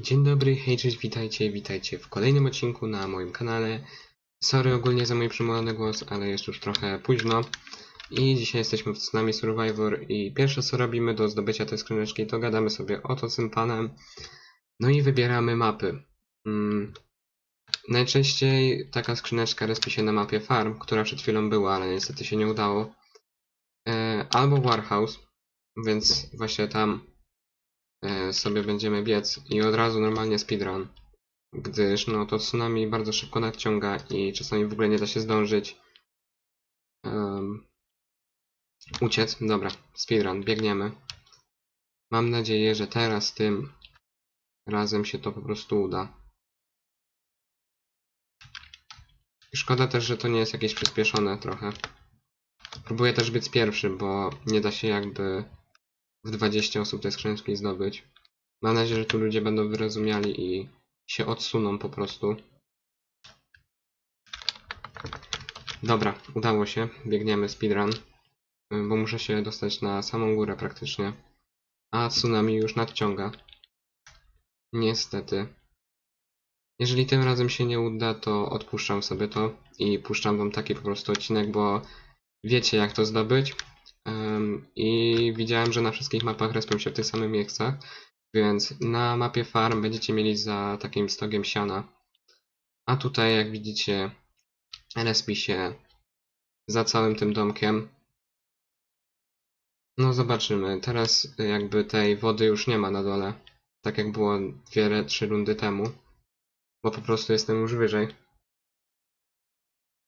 Dzień dobry, hej, cześć, witajcie, witajcie w kolejnym odcinku na moim kanale. Sorry ogólnie za mój przymulony głos, ale jest już trochę późno. I dzisiaj jesteśmy w Tsunami Survivor i pierwsze co robimy do zdobycia tej skrzyneczki to gadamy sobie o to tym panem. No i wybieramy mapy. Mm. Najczęściej taka skrzyneczka respi się na mapie Farm, która przed chwilą była, ale niestety się nie udało. E, albo Warhouse, więc właśnie tam sobie będziemy biec i od razu normalnie speedrun, gdyż no to tsunami bardzo szybko nadciąga i czasami w ogóle nie da się zdążyć um, uciec. Dobra, speedrun, biegniemy. Mam nadzieję, że teraz tym razem się to po prostu uda. Szkoda też, że to nie jest jakieś przyspieszone trochę. Próbuję też być pierwszy, bo nie da się jakby w 20 osób tej skrzyneczki zdobyć. Mam nadzieję, że tu ludzie będą wyrozumiali i się odsuną po prostu. Dobra, udało się. Biegniemy speedrun. Bo muszę się dostać na samą górę praktycznie. A tsunami już nadciąga. Niestety. Jeżeli tym razem się nie uda, to odpuszczam sobie to i puszczam wam taki po prostu odcinek, bo wiecie jak to zdobyć. I widziałem, że na wszystkich mapach respią się w tych samych miejscach, więc na mapie farm będziecie mieli za takim stogiem siana. A tutaj, jak widzicie, respi się za całym tym domkiem. No zobaczymy. Teraz jakby tej wody już nie ma na dole, tak jak było dwie, trzy rundy temu, bo po prostu jestem już wyżej.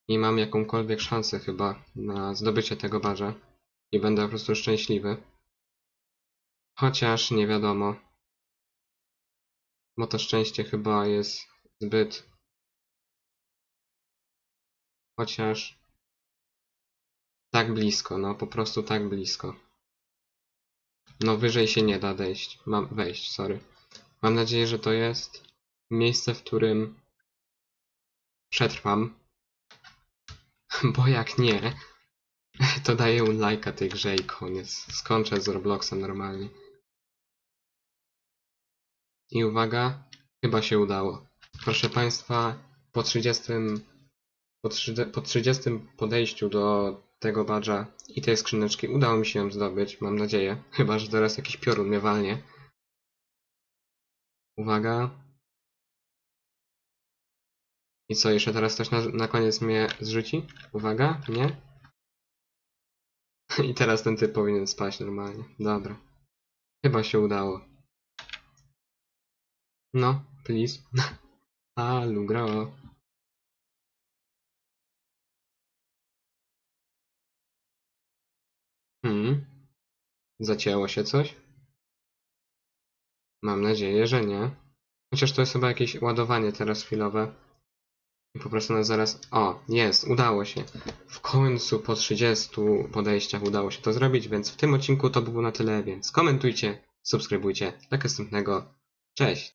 I mam jakąkolwiek szansę chyba na zdobycie tego barza i będę po prostu szczęśliwy. Chociaż nie wiadomo. Bo to szczęście chyba jest zbyt. Chociaż. Tak blisko, no po prostu tak blisko. No wyżej się nie da. Mam wejść, sorry. Mam nadzieję, że to jest miejsce, w którym przetrwam. Bo jak nie, to daję lajka tej grze i koniec. Skończę z Robloxem normalnie. I uwaga, chyba się udało. Proszę Państwa, po 30, po 30, po 30 podejściu do tego badża i tej skrzyneczki udało mi się ją zdobyć, mam nadzieję. Chyba, że teraz jakiś piorun mnie walnie. Uwaga. I co, jeszcze teraz ktoś na, na koniec mnie zrzuci? Uwaga, nie? I teraz ten typ powinien spać normalnie. Dobra. Chyba się udało. No, please. Alugro. Hmm. Zacięło się coś? Mam nadzieję, że nie. Chociaż to jest chyba jakieś ładowanie teraz chwilowe. I po prostu nas zaraz... O, jest, udało się. W końcu po 30 podejściach udało się to zrobić, więc w tym odcinku to było na tyle, więc komentujcie, subskrybujcie. Do następnego. Cześć!